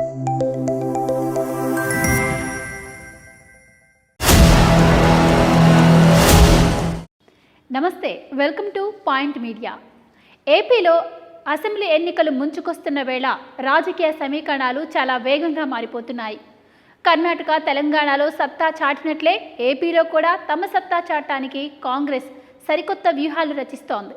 నమస్తే welcome to point media. ఏపీలో assembly ఎన్నికలు ముంచుకొస్తున్న వేళ రాజకీయ సమీకరణాలు చాలా వేగంగా మారిపోతున్నాయి. కర్ణాటక తెలంగాణలో సత్తా చాటినట్లే ఏపీలో కూడా తమ సత్తా చాటడానికి కాంగ్రెస్ సరికొత్త వ్యూహాలు రచిస్తోంది.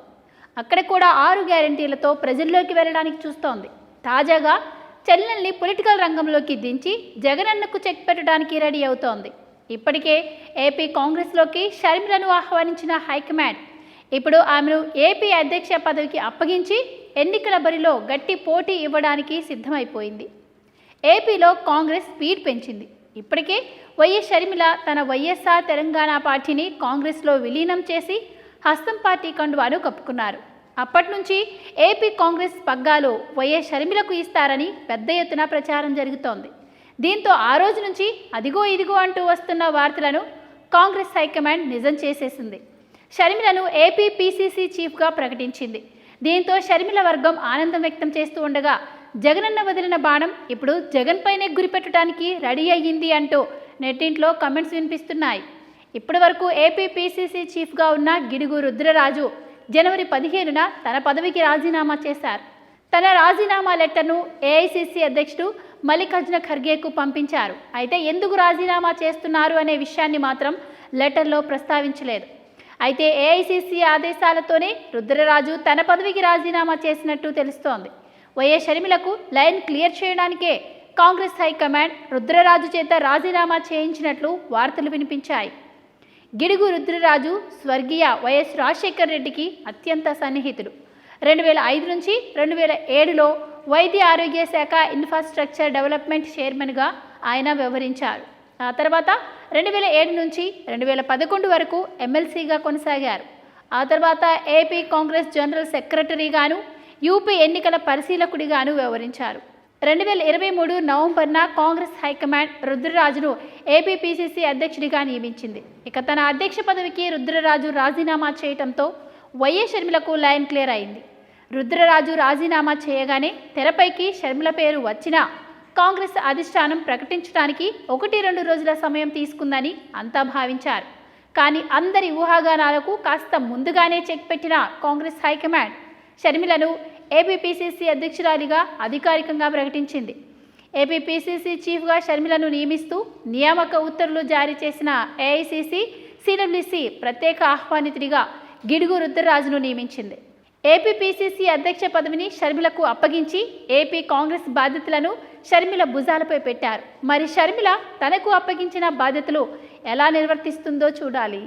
అక్కడ కూడా ఆరు గ్యారంటీలతో ప్రజల్లోకి వెళ్ళడానికి చూస్తోంది. తాజాగా చెల్లెల్ని పొలిటికల్ రంగంలోకి దించి జగనన్నకు చెక్ పెట్టడానికి రెడీ అవుతోంది. ఇప్పటికే ఏపీ కాంగ్రెస్లోకి షర్మిలను ఆహ్వానించిన హైకమాండ్ ఇప్పుడు ఆమెను ఏపీ అధ్యక్ష పదవికి అప్పగించి ఎన్నికల బరిలో గట్టి పోటీ ఇవ్వడానికి సిద్ధమైపోయింది. ఏపీలో కాంగ్రెస్ స్పీడ్ పెంచింది. ఇప్పటికే వైఎస్ షర్మిల తన వైఎస్ఆర్ తెలంగాణ పార్టీని కాంగ్రెస్లో విలీనం చేసి హస్తం పార్టీ కండువాను కప్పుకున్నారు. అప్పటి నుంచి ఏపీ కాంగ్రెస్ పగ్గాలు వైఎస్ షర్మిలకు ఇస్తారని పెద్ద ఎత్తున ప్రచారం జరుగుతోంది. దీంతో ఆ రోజు నుంచి అదిగో ఇదిగో అంటూ వస్తున్న వార్తలను కాంగ్రెస్ హైకమాండ్ నిజం చేసేసింది. షర్మిలను ఏపీ పీసీసీ చీఫ్గా ప్రకటించింది. దీంతో షర్మిల వర్గం ఆనందం వ్యక్తం చేస్తూ ఉండగా జగనన్న వదిలిన బాణం ఇప్పుడు జగన్ పైనే గురిపెట్టడానికి రెడీ అయ్యింది అంటూ నెట్టింట్లో కమెంట్స్ వినిపిస్తున్నాయి. ఇప్పటి వరకు ఏపీ పీసీసీ చీఫ్గా ఉన్న గిడుగు రుద్రరాజు జనవరి పదిహేనున తన పదవికి రాజీనామా చేశారు. తన రాజీనామా లెటర్ను ఏఐసిసి అధ్యక్షుడు మల్లికార్జున ఖర్గేకు పంపించారు. అయితే ఎందుకు రాజీనామా చేస్తున్నారు అనే విషయాన్ని మాత్రం లెటర్లో ప్రస్తావించలేదు. అయితే ఏఐసిసి ఆదేశాలతోనే రుద్రరాజు తన పదవికి రాజీనామా చేసినట్టు తెలుస్తోంది. వైఎస్ షర్మిలకు లైన్ క్లియర్ చేయడానికే కాంగ్రెస్ హైకమాండ్ రుద్రరాజు చేత రాజీనామా చేయించినట్లు వార్తలు వినిపించాయి. గిడుగు రుద్రరాజు స్వర్గీయ వైఎస్ రాజశేఖర్ రెడ్డికి అత్యంత సన్నిహితుడు. రెండు వేల ఐదు నుంచి రెండు వేల ఏడులో వైద్య ఆరోగ్య శాఖ ఇన్ఫ్రాస్ట్రక్చర్ డెవలప్మెంట్ చైర్మన్గా ఆయన వ్యవహరించారు. ఆ తర్వాత రెండు వేల ఏడు నుంచి రెండు వేల పదకొండు వరకు ఎమ్మెల్సీగా కొనసాగారు. ఆ తర్వాత ఏపీ కాంగ్రెస్ జనరల్ సెక్రటరీగాను యూపీ ఎన్నికల పరిశీలకుడిగాను వ్యవహరించారు. రెండు వేల ఇరవై మూడు నవంబర్న కాంగ్రెస్ హైకమాండ్ రుద్రరాజును ఏపీపీసీసీ అధ్యక్షుడిగా నియమించింది. ఇక తన అధ్యక్ష పదవికి రుద్రరాజు రాజీనామా చేయటంతో వైఎస్ షర్మిలకు లైన్ క్లియర్ అయింది. రుద్రరాజు రాజీనామా చేయగానే తెరపైకి షర్మిల పేరు వచ్చినా కాంగ్రెస్ అధిష్టానం ప్రకటించడానికి ఒకటి రెండు రోజుల సమయం తీసుకుందని అంతా భావించారు. కానీ అందరి ఊహాగానాలకు కాస్త ముందుగానే చెక్ పెట్టిన కాంగ్రెస్ హైకమాండ్ షర్మిలను ఏపీపీసీసీ అధ్యక్షురాలిగా అధికారికంగా ప్రకటించింది. ఏపీపీసీసీ చీఫ్గా షర్మిలను నియమిస్తూ నియామక ఉత్తర్వులు జారీ చేసిన ఏఐసీసీ సిడబ్ల్యూసీ ప్రత్యేక ఆహ్వానితుడిగా గిడుగు రుద్రరాజును నియమించింది. ఏపీపీసీసీ అధ్యక్ష పదవిని షర్మిలకు అప్పగించి ఏపీ కాంగ్రెస్ బాధ్యతలను షర్మిల భుజాలపై పెట్టారు. మరి షర్మిల తనకు అప్పగించిన బాధ్యతలు ఎలా నిర్వర్తిస్తుందో చూడాలి.